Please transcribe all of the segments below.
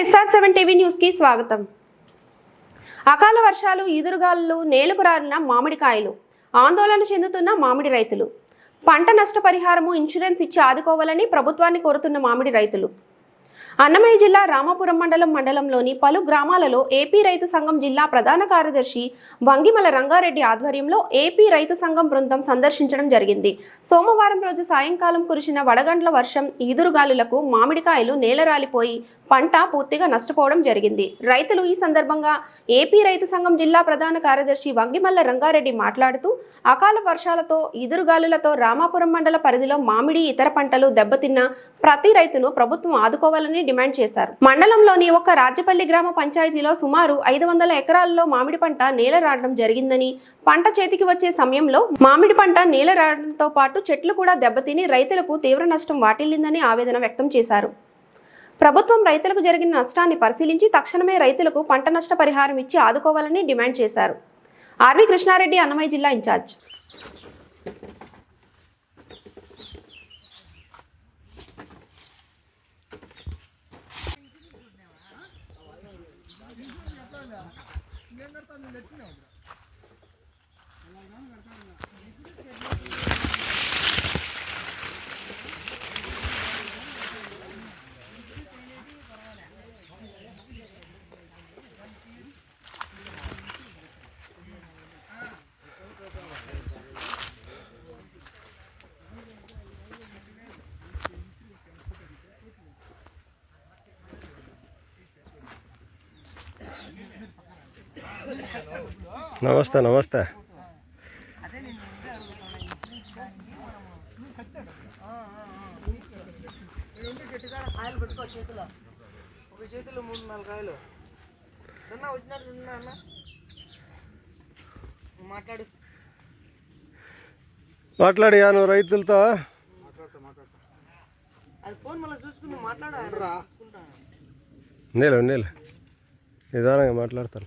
SR seven TV న్యూస్కి స్వాగతం. అకాల వర్షాలు ఈదురుగాలు నేలకు రారిన మామిడికాయలు ఆందోళన చెందుతున్న మామిడి రైతులు. పంట నష్టపరిహారము ఇన్సూరెన్స్ ఇచ్చి ఆదుకోవాలని ప్రభుత్వాన్ని కోరుతున్న మామిడి రైతులు. అన్నమయ్య జిల్లా రామాపురం మండలం మండలంలోని పలు గ్రామాలలో ఏపీ రైతు సంఘం జిల్లా ప్రధాన కార్యదర్శి వంగిమల రంగారెడ్డి ఆధ్వర్యంలో ఏపీ రైతు సంఘం బృందం సందర్శించడం జరిగింది. సోమవారం రోజు సాయంకాలం కురిసిన వడగండ్ల వర్షం ఈదురుగాలులకు మామిడికాయలు నేలరాలిపోయి పంట పూర్తిగా నష్టపోవడం జరిగింది. రైతులు ఈ సందర్భంగా ఏపీ రైతు సంఘం జిల్లా ప్రధాన కార్యదర్శి వంగిమల్ల రంగారెడ్డి మాట్లాడుతూ అకాల వర్షాలతో ఈదురుగాలులతో రామాపురం మండల పరిధిలో మామిడి ఇతర పంటలు దెబ్బతిన్న ప్రతి రైతును ప్రభుత్వం ఆదుకోవాలని డిమాండ్ చేశారు. మండలంలోని ఒక రాజపల్లి గ్రామ పంచాయతీలో సుమారు ఐదు వందల ఎకరాల్లో మామిడి పంట నేల రావడం జరిగిందని పంట చేతికి వచ్చే సమయంలో మామిడి పంట నేల రావడంతో పాటు చెట్లు కూడా దెబ్బతిని రైతులకు తీవ్ర నష్టం వాటిల్లిందని ఆవేదన వ్యక్తం చేశారు. ప్రభుత్వం రైతులకు జరిగిన నష్టాన్ని పరిశీలించి తక్షణమే రైతులకు పంట నష్ట పరిహారం ఇచ్చి ఆదుకోవాలని డిమాండ్ చేశారు. ఆర్వి కృష్ణారెడ్డి అన్నమయ్య జిల్లా ఇన్ఛార్జ్. నెట్టినా నమస్తే నమస్తే చేతిలో మూడు నాలుగు కాయలు అన్న వచ్చినట్టు ఉన్నా అన్న నువ్వు మాట్లాడు మాట్లాడియా నువ్వు రైతులతో. నీళ్ళు నీళ్ళు నిదానంగా మాట్లాడతాను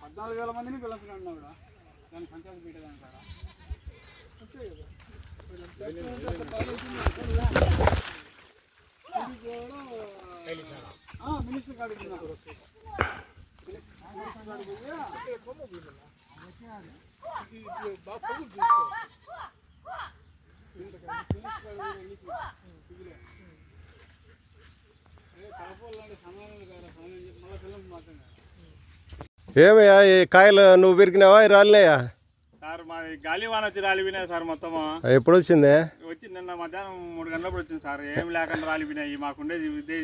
పద్నాలుగు వేల మందిని పిలుస్తున్నాడు కూడా దాని పంచాయతీ పీట దాని కాడ కదా. మినిస్టర్ కాడికి ఉన్నా. కాదు మళ్ళీ పిల్లలు మాత్రం కాదు ఏమయ్యా ఈ కాయలు నువ్వు విరికినావా ఈ రాలినాయా? సార్ మా గాలివాన వచ్చి రాలిపోయినాయి సార్ మొత్తము. ఎప్పుడు వచ్చింది? వచ్చి నిన్న మధ్యాహ్నం మూడు గంటలప్పుడు వచ్చింది సార్. ఏం లేకుండా రాలిపోయినాయి. మాకుండేది ఇదే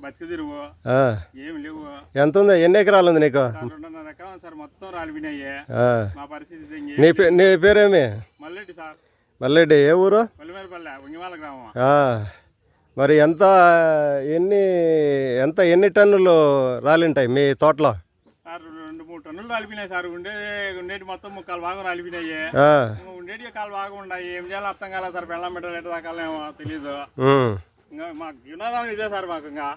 బతికి తిరుగు. ఆ, ఏం లేవు. ఎంత ఉంది? ఎన్ని ఎకరాలు ఉంది నీకు? సార్ రెండున్నర ఎకరం సార్. మొత్తం రాలిపోయినాయి. ఆ, మా పరిస్థితి ఇది నీ పే నీ పేరేమి? మల్లెడ్డి సార్. మల్లెడ్డి ఏ ఊరు? పల్లిమేరపల్లె ఉంగివాల గ్రామం. ఆ, మరి ఎంత ఎన్ని ఎంత ఎన్ని టన్నులు రాలింటాయి మీ తోటలో? టన్నులు రాలిపోయినాయి సార్. ఉండే ఉండేటి మొత్తం ముక్కాలు భాగం రాలిపోయినాయి. ఉండేటి కాలు భాగం ఉన్నాయి. ఏం చేయాలో అర్థం కాలేదు సార్. బెల్లం పెట్టాలి ఎట్లా దాకాలేమో తెలియదు ఉమ్, ఇంకా మాకు వినోదం ఇదే సార్ మాకు ఇంకా.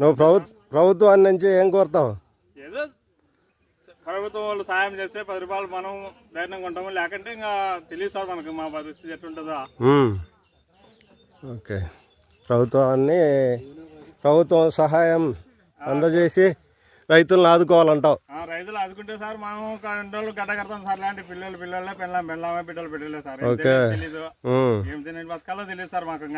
నువ్వు ప్రభు ప్రభుత్వాన్ని నుంచి ఏం కోరుతావు? ఏదో ప్రభుత్వం వాళ్ళు సాయం చేస్తే పది రూపాయలు మనం ధైర్యంగా ఉంటాము. లేకంటే ఇంకా తెలియదు సార్ మనకు మా పరిస్థితి ఎట్లుంటుందో. ఉమ్. ఓకే. ప్రభుత్వాన్ని ప్రభుత్వం సహాయం అందజేసి రైతులను ఆదుకోవాలంటావు. ఆ, రైతులు ఆదుకుంటే సార్ మనం రెండు గడ్డ కడతాం సార్ లాంటి పిల్లలు పిల్లలే పెళ్ళాం పెళ్ళామే బిడ్డలు బిడ్డలే సార్. ఓకే. తెలియదు, తెలీదు. ఏం తినే బతకాలో తెలియదు సార్ మాకు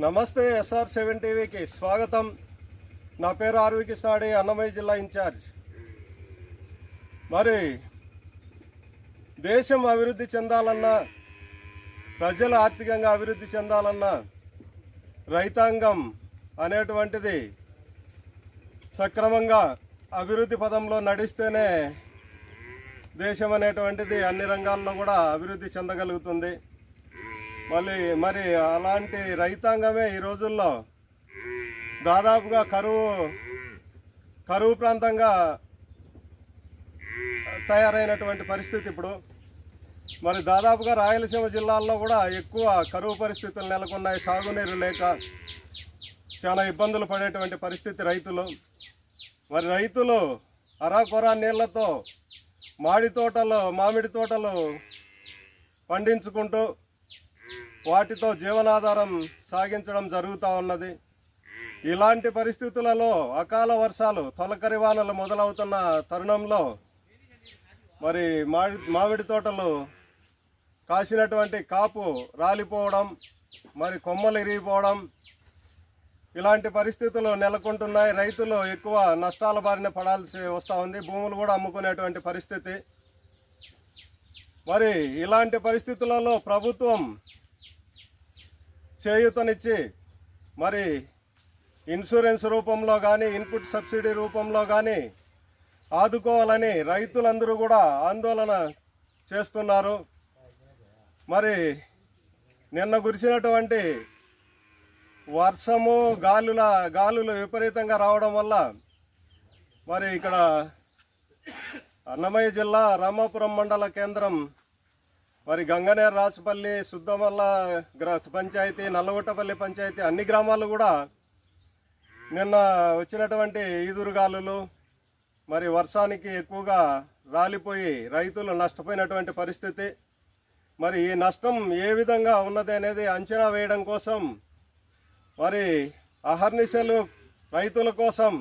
నమస్తే ఎస్ఆర్ సెవెన్ టీవీకి స్వాగతం. నా పేరు ఆర్వి కృష్ణాడి అన్నమయ్య జిల్లా ఇన్ఛార్జ్. మరి దేశం అభివృద్ధి చెందాలన్నా ప్రజలు ఆర్థికంగా అభివృద్ధి చెందాలన్నా రైతాంగం అనేటువంటిది సక్రమంగా అభివృద్ధి పదంలో నడిస్తేనే దేశం అనేటువంటిది అన్ని రంగాల్లో కూడా అభివృద్ధి చెందగలుగుతుంది. మళ్ళీ మరి అలాంటి రైతాంగమే ఈ రోజుల్లో దాదాపుగా కరువు కరువు ప్రాంతంగా తయారైనటువంటి పరిస్థితి ఇప్పుడు. మరి దాదాపుగా రాయలసీమ జిల్లాల్లో కూడా ఎక్కువ కరువు పరిస్థితులు నెలకొన్నాయి సాగునీరు లేక. చాలా ఇబ్బందులు పడేటువంటి పరిస్థితి రైతులు. మరి రైతులు అరాకొరా నీళ్ళతో మాడి తోటలు మామిడి తోటలు పండించుకుంటూ వాటితో జీవనాధారం సాగించడం జరుగుతూ ఉన్నది. ఇలాంటి పరిస్థితులలో అకాల వర్షాలు తొలకరి వానలు మొదలవుతున్న తరుణంలో మరి మాడి మామిడి తోటలు కాసినటువంటి కాపు రాలిపోవడం మరి కొమ్మలు ఇరిగిపోవడం ఇలాంటి పరిస్థితులు నెలకొంటున్నాయి. రైతులు ఎక్కువ నష్టాల బారిన పడాల్సి వస్తూ ఉంది. భూములు కూడా అమ్ముకునేటువంటి పరిస్థితి. మరి ఇలాంటి పరిస్థితులలో ప్రభుత్వం చేయూతనిచ్చి మరి ఇన్సూరెన్స్ రూపంలో కానీ ఇన్పుట్ సబ్సిడీ రూపంలో కానీ ఆదుకోవాలని రైతులందరూ కూడా ఆందోళన చేస్తున్నారు. మరి నిన్న కురిసినటువంటి వర్షము గాలుల గాలులు విపరీతంగా రావడం వల్ల మరి ఇక్కడ అన్నమయ్య జిల్లా రామాపురం మండల కేంద్రం మరి గంగనేర్ రాసుపల్లి సుద్దమల్ల గ్రా పంచాయతీ నల్లగొట్టపల్లి పంచాయతీ అన్ని గ్రామాలు కూడా నిన్న వచ్చినటువంటి ఈదురుగాలులు మరి వర్షానికి ఎక్కువగా రాలిపోయి రైతులు నష్టపోయినటువంటి పరిస్థితి. మరి ఈ నష్టం ఏ విధంగా ఉన్నది అనేది అంచనా వేయడం కోసం మరి అహర్నిశలు రైతుల కోసం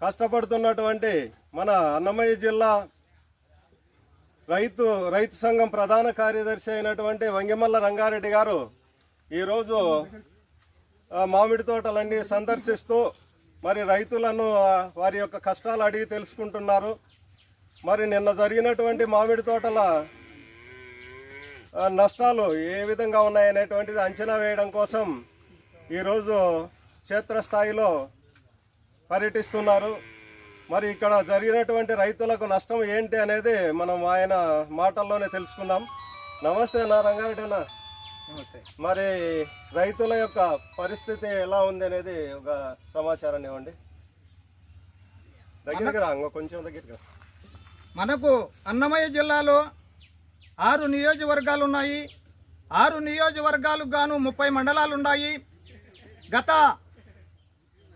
కష్టపడుతున్నటువంటి మన అన్నమయ్య జిల్లా రైతు రైతు సంఘం ప్రధాన కార్యదర్శి అయినటువంటి వంగిమల్ల రంగారెడ్డి గారు ఈరోజు మామిడి తోటలన్నీ సందర్శిస్తూ మరి రైతులను వారి యొక్క కష్టాలు అడిగి తెలుసుకుంటున్నారు. మరి నిన్న జరిగినటువంటి మామిడి తోటల నష్టాలు ఏ విధంగా ఉన్నాయనేటువంటిది అంచనా వేయడం కోసం ఈరోజు క్షేత్రస్థాయిలో పర్యటిస్తున్నారు. మరి ఇక్కడ జరిగినటువంటి రైతులకు నష్టం ఏంటి అనేది మనం ఆయన మాటల్లోనే తెలుసుకుందాం. నమస్తే నా రంగారెడ్డి అన్న మరి రైతుల యొక్క పరిస్థితి ఎలా ఉంది అనేది ఒక సమాచారాన్ని ఇవ్వండి. దగ్గరికి రా కొంచెం దగ్గరికి రా. మనకు అన్నమయ్య జిల్లాలో ఆరు నియోజకవర్గాలు ఉన్నాయి. ఆరు నియోజకవర్గాలకు గాను ముప్పై మండలాలు ఉన్నాయి. గత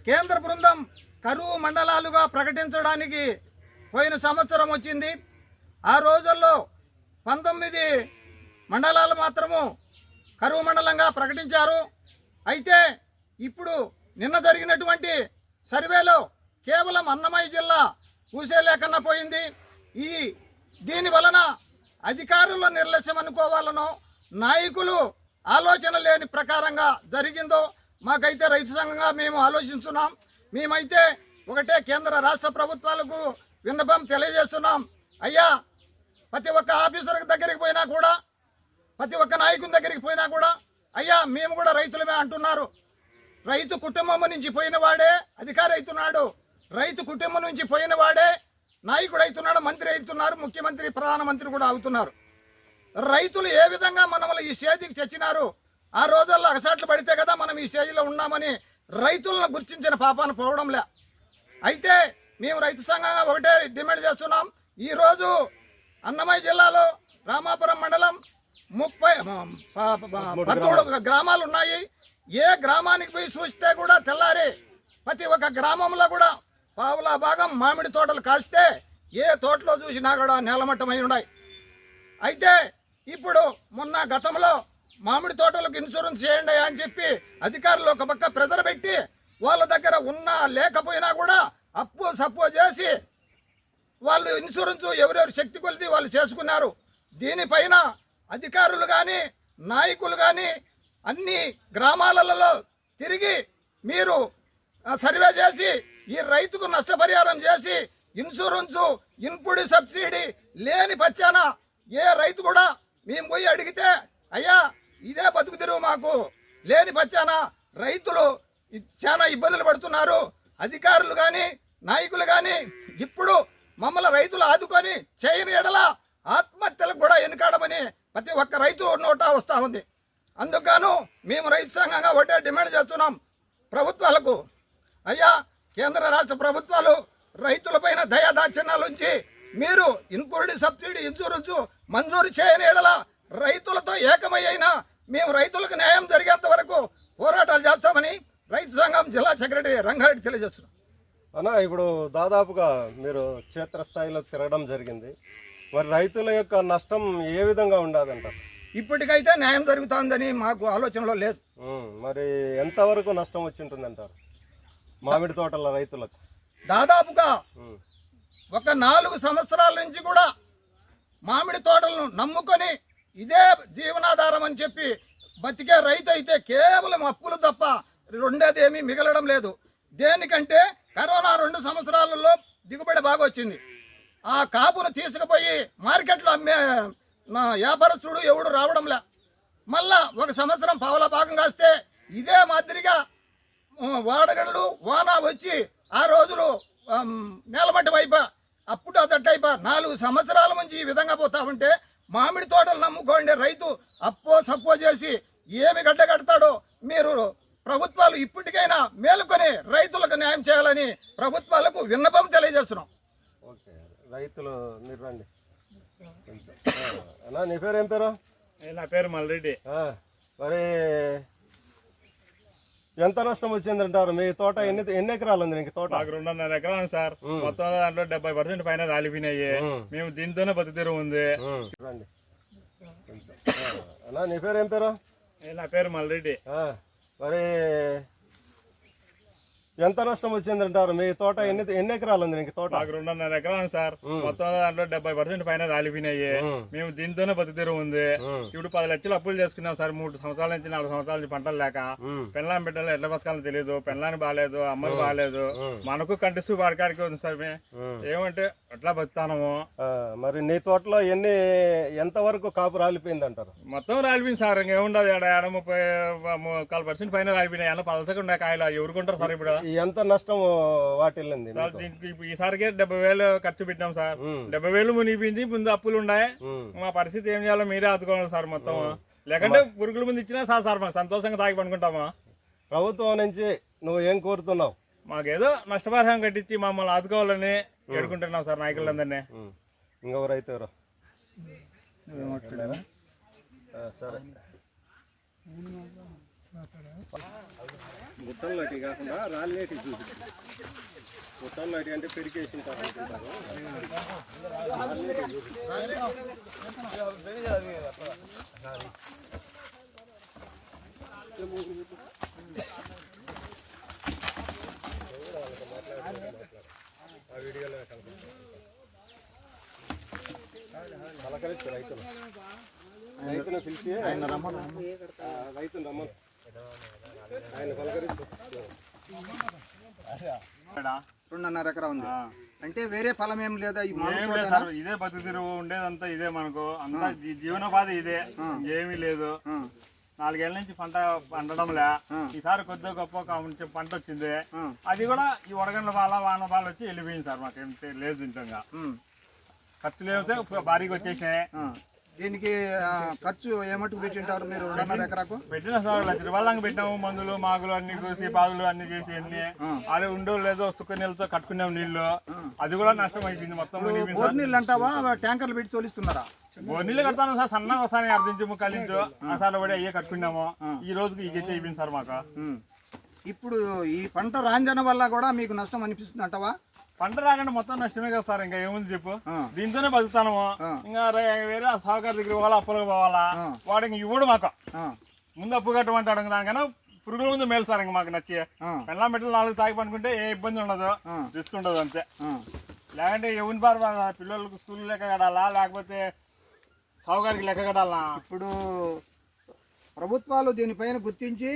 కేంద్ర బృందం కరువు మండలాలుగా ప్రకటించడానికి పోయిన సంవత్సరం వచ్చింది. ఆ రోజుల్లో పంతొమ్మిది మండలాలు మాత్రము కరువు మండలంగా ప్రకటించారు. అయితే ఇప్పుడు నిన్న జరిగినటువంటి సర్వేలో కేవలం అన్నమయ్య జిల్లా ఊసే లేకుండా పోయింది. ఈ దీని వలన అధికారుల నిర్లక్ష్యం అనుకోవాలనో నాయకులు ఆలోచన లేని ప్రకారంగా జరిగిందో మాకైతే రైతు సంఘంగా మేము ఆలోచిస్తున్నాం. మేమైతే ఒకటే కేంద్ర రాష్ట్ర ప్రభుత్వాలకు విన్నపం తెలియజేస్తున్నాం. అయ్యా ప్రతి ఒక్క ఆఫీసర్ దగ్గరికి పోయినా కూడా ప్రతి ఒక్క నాయకుని దగ్గరికి పోయినా కూడా అయ్యా మేము కూడా రైతులమే అంటున్నారు. రైతు కుటుంబం నుంచి పోయిన వాడే అధికారి అవుతున్నాడు. రైతు కుటుంబం నుంచి పోయిన వాడే నాయకుడు అవుతున్నాడు మంత్రి అవుతున్నారు ముఖ్యమంత్రి ప్రధానమంత్రి కూడా అవుతున్నారు. రైతులు ఏ విధంగా మనల్ని ఈ స్టేజ్కి తెచ్చినారు? ఆ రోజుల్లో అగసాట్లు పడితే కదా మనం ఈ స్టేజ్లో ఉన్నామని రైతులను గుర్తించిన పాపాన పోవడంలే అయితే మేము రైతు సంఘంగా ఒకటే డిమాండ్ చేస్తున్నాం. ఈరోజు అన్నమయ్య జిల్లాలో రామాపురం మండలం ముప్పై పదమూడు గ్రామాలు ఉన్నాయి. ఏ గ్రామానికి పోయి చూస్తే కూడా తెల్లారి ప్రతి ఒక్క గ్రామంలో కూడా పావులా భాగం మామిడి తోటలు కాస్తే ఏ తోటలో చూసినా కూడా నేలమట్టమై ఉన్నాయి. అయితే ఇప్పుడు మొన్న గతంలో మామిడి తోటలకు ఇన్సూరెన్స్ చేయండి అని చెప్పి అధికారులు ఒక పక్క ప్రెజర్ పెట్టి వాళ్ళ దగ్గర ఉన్నా లేకపోయినా కూడా అప్పు సప్పు చేసి వాళ్ళు ఇన్సూరెన్స్ ఎవరెవరు శక్తి కొలిది వాళ్ళు చేసుకున్నారు. దీనిపైన అధికారులు కానీ నాయకులు కానీ అన్ని గ్రామాలలో తిరిగి మీరు సర్వే చేసి ఈ రైతుకు నష్టపరిహారం చేసి ఇన్సూరెన్సు ఇన్పుడి సబ్సిడీ లేని పచ్చాన ఏ రైతు కూడా మేము పోయి అడిగితే అయ్యా ఇదే బతుకు తెరువు మాకు. లేని పచ్చాన రైతులు చాలా ఇబ్బందులు పడుతున్నారు. అధికారులు కానీ నాయకులు కానీ ఇప్పుడు మమ్మల్ని రైతులు ఆదుకొని చేయని ఎడల ఆత్మహత్యలకు కూడా వెనుకాడమని ప్రతి ఒక్క రైతు నోటా వస్తూ ఉంది. అందుకు మేము రైతు సంఘంగా ఒకటే డిమాండ్ చేస్తున్నాం ప్రభుత్వాలకు. అయ్యా కేంద్ర రాష్ట్ర ప్రభుత్వాలు రైతులపైన దయాదాచిన్యాలు ఉంచి మీరు ఇన్పుడి సబ్సిడీ ఇన్సూరెన్స్ మంజూరు చేయని ఎడల రైతులతో ఏకమయ్యినా మేము రైతులకు న్యాయం జరిగేంత వరకు పోరాటాలు చేస్తామని రైతు సంఘం జిల్లా సెక్రటరీ రంగారెడ్డి తెలియజేస్తున్నాం. అన్న ఇప్పుడు దాదాపుగా మీరు క్షేత్రస్థాయిలో తిరగడం జరిగింది. మరి రైతుల యొక్క నష్టం ఏ విధంగా ఉండదంటారు? ఇప్పటికైతే న్యాయం జరుగుతుందని మాకు ఆలోచనలో లేదు. మరి ఎంతవరకు నష్టం వచ్చి ఉంటుందంటారు మామిడి తోటల రైతులకు. దాదాపుగా ఒక నాలుగు సంవత్సరాల నుంచి కూడా మామిడి తోటలను నమ్ముకొని ఇదే జీవనాధారం అని చెప్పి బతికే రైతు అయితే కేవలం అప్పులు తప్ప రెండేది ఏమీ మిగలడం లేదు. దేనికంటే కరోనా రెండు సంవత్సరాలలో దిగుబడి బాగా వచ్చింది. ఆ కాపును తీసుకుపోయి మార్కెట్లో అమ్మే వ్యాపారస్తుడు ఎవడు రావడంలే. మళ్ళా ఒక సంవత్సరం పావుల భాగం కాస్తే ఇదే మాదిరిగా వాడగడలు వాన వచ్చి ఆ రోజులు నేలమట్టం అయిపో అప్పుడు అదట్టయిపో నాలుగు సంవత్సరాల నుంచి ఈ విధంగా పోతా ఉంటే మామిడి తోటలు నమ్ముకోండి రైతు. అప్పో సప్పో చేసి ఏమి గడ్డ కడతాడో మీరు ప్రభుత్వాలు ఇప్పటికైనా మేలుకొని రైతులకు న్యాయం చేయాలని ప్రభుత్వాలకు విన్నపం తెలియజేస్తున్నాం. ఓకే రైతులు మీరు రండి అన్నా నీ పేరు ఏం పేరు? నా పేరు మల్రెడ్డి. మరి ఎంత నష్టం వచ్చిందంటారు? మీ తోట ఎన్ని ఎన్ని ఎకరాలు ఉంది నీకు తోట? మాకు రెండున్నర ఎకరాలు సార్. మొత్తం దాంట్లో డెబ్బై పర్సెంట్ పైన రాలిపోయినాయి. మేము దీంతోనే బతుకుతీరు ఉంది. నీ పేరు ఏం పేరు? నా పేరు మల్రెడ్డి. మరి ఎంత నష్టం వచ్చిందంటారు? మీ తోట ఎన్ని ఎన్ని ఎకరాలు ఉంది నీకు తోట? మాకు రెండున్నర ఎకరాలు సార్. మొత్తం దాంట్లో డెబ్బై పర్సెంట్ పైన రాలిపోయినాయి. మేము దీంతోనే బతుకుతీరు ఉంది. ఇప్పుడు పది లక్షలు అప్పులు చేసుకున్నాం సార్. మూడు సంవత్సరాల నుంచి నాలుగు సంవత్సరాల నుంచి పంటలు లేక. పెళ్ళాం బిడ్డలు ఎట్లా బతకాలని తెలియదు పెళ్ళాన్ని బాగాలేదు అమ్మకి బాగాలేదు. మనకు కంటిస్తూ వాడికాడికి ఉంది సార్. ఏమంటే ఎట్లా బతుకుతాము మరి నీ తోటలో ఎన్ని ఎంత వరకు కాపు రాలిపోయింది అంటారు మొత్తం రాలిపోయింది సార్. ఇంకేముండదు ఏడ. ఏడ ముప్పై ముక్కాలు పర్సెంట్ పైన రాలిపోయినాయి. అన్న ఉన్నాయి కాయలు. ఎవరుకుంటారు సార్ ఇప్పుడు? ఎంత నష్టం వాటిల్లింది సార్? దీనికి ఈసారికి డెబ్బై వేలు ఖర్చు పెట్టాం సార్. డెబ్బై వేలు మునిగిపోయింది ముందు అప్పులు ఉన్నాయి. మా పరిస్థితి ఏం చేయాలో మీరే ఆదుకోవాలి సార్ మొత్తం. లేకంటే పురుగుల ముందు ఇచ్చినా సార్ సార్ మాకు సంతోషంగా తాగి పనుకుంటామా ప్రభుత్వం నుంచి నువ్వు ఏం కోరుతున్నావు? మాకేదో నష్టపరిహారం కట్టించి మమ్మల్ని ఆదుకోవాలని వేడుకుంటున్నాం సార్ నాయకులందరినీ. ఎవరు? ఆ, సరే. గుట్టలు లాంటి కాకుండా రాళ్ళు లాంటి చూపించు. అంటే పెరికేసిన తర్వాత అనుకుంటారు పలకరించు రైతులు రైతును పిలిచి ఆయన రమ్మను రైతులు రమ్మను. రెండున్నర ఎకరా ఉంది. అంటే వేరే ఫలం ఏం లేదా? ఈ మామిడి ఏం లేదు సార్ ఇదే బతుకుతీరు ఉండేదంతా ఇదే మనకు. అంతా జీ- జీవనోపాధి ఇదే. ఏమీ లేదు. నాలుగేళ్ళ నుంచి పంట పండడంలే. ఈసారి కొద్దిగా గొప్ప పంట వచ్చింది. అది కూడా ఈ వడగండ్ల బాల వాన బాల వచ్చి వెళ్ళిపోయింది సార్ మాకు తె- లేదు ఇంతంగా. ఖర్చులు ఏమైతే భారీగా వచ్చేసినాయి. దీనికి ఖర్చు ఏమట్టుకు పెట్టింటారు మీరు? రెండున్నర ఎకరాకు? పెట్టిన సార్ లక్ష రూపాయలు పెట్టినాము మందులు మాకులు అన్ని చూసి పాదులు అన్ని చేసి అన్ని. అదే ఉండో లేదో సుక్క నీళ్ళతో కట్టుకున్నాం నీళ్ళు అది కూడా నష్టం అయిపోయింది మొత్తం బోర్ నీళ్ళు అంటావా? ట్యాంకర్లు పెట్టి తోలిస్తున్నారా? బోర్ నీళ్ళు కడతాను సార్ సన్నగా వస్తాను అర్ధించి ముక్కలు నుంచి అసలు పడి అయ్యే కట్టుకున్నాము. ఈ రోజుకి ఇకైతే అయిపోయింది సార్ మాకు. ఇప్పుడు ఈ పంట రాంజన వల్ల కూడా మీకు నష్టం అనిపిస్తుంది అంటావా? పంట రాకుండా మొత్తం నష్టమే కదా సార్ ఇంకా ఏముంది చెప్పు. దీంతోనే బతుకుతాను. ఇంకా వేరే సహకారి దగ్గర పోవాలా అప్పులకు పోవాలా. వాడు ఇంక ఇవ్వడు మాకు ముందు అప్పు కట్టమంటాడు దానికన్నా పురుగుల ముందు మేలు సార్ ఇంక మాకు నచ్చి పెళ్ళం పెట్టలు నాలుగు తాగి పనుకుంటే ఏ ఇబ్బంది ఉండదు. రిస్క్ ఉండదు అంతే. లేకంటే ఎవరిని పారు పిల్లలకు స్కూల్ లెక్క కడాలా లేకపోతే సౌకర్యకి లెక్క కడాలా ఇప్పుడు ప్రభుత్వాలు దీనిపైన గుర్తించి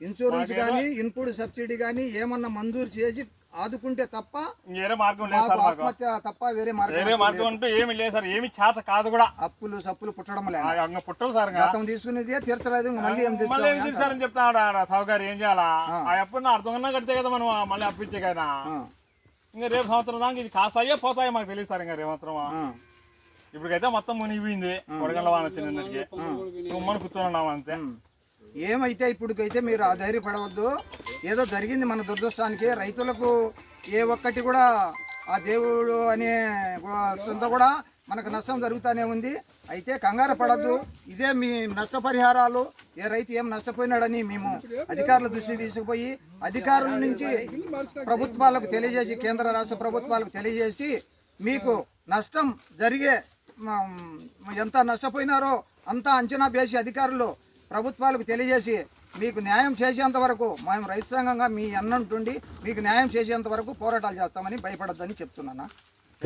ఇన్సూరెన్స్ కానీ ఇన్పుట్ సబ్సిడీ కానీ ఏమన్నా మంజూరు చేసి ఆదుకుంటే తప్ప వేరే మార్గం లేదు మాకు సార్ మాకు ఆత్మహత్య తప్ప వేరే మార్గం వేరే మార్గం అంటూ ఏమి లేదు సార్. ఏమి చేత కాదు కూడా. అప్పులు సప్పులు పుట్టడం లే ఆ, పుట్టవు సార్ ఇంకా. గతం తీసుకునేదే తీర్చలేదు ఇంక మళ్ళీ ఏం మళ్ళీ ఏం తీర్చాలి? చెప్తాడు ఆ సౌకర్యం ఏం చేయాలా? ఆ. అప్పుడు అర్థం కన్నా కడితే కదా మనం మళ్ళీ అప్పు ఇచ్చే కదా ఇంకా రేపు సంవత్సరం దాకా ఇది కాస్తాయో పోతాయో మాకు తెలియదు సార్ ఇంకా రేపు సంవత్సరం. ఇప్పటికైతే మొత్తం మునిగిపోయింది. కొడగండ్ల వాన వచ్చిందకి ఉమ్మని కూర్చొని ఉన్నాం అంతే. ఏమైతే ఇప్పటికైతే మీరు ఆ ధైర్యపడవద్దు ఏదో జరిగింది మన దురదృష్టానికి రైతులకు ఏ ఒక్కటి కూడా ఆ దేవుడు అనే సొంత కూడా మనకు నష్టం జరుగుతూనే ఉంది. అయితే కంగారు పడద్దు. ఇదే మీ నష్టపరిహారాలు. ఏ రైతు ఏం నష్టపోయినాడని మేము అధికారుల దృష్టికి తీసుకుపోయి అధికారుల నుంచి ప్రభుత్వాలకు తెలియజేసి కేంద్ర రాష్ట్ర ప్రభుత్వాలకు తెలియజేసి మీకు నష్టం జరిగే ఎంత నష్టపోయినారో అంతా అంచనా వేసి అధికారులు ప్రభుత్వాలకు తెలియజేసి మీకు న్యాయం చేసేంత వరకు మేము రైతు సంఘంగా మీ అన్నంటుండి మీకు న్యాయం చేసేంత వరకు పోరాటాలు చేస్తామని భయపడద్దని చెప్తున్నాను.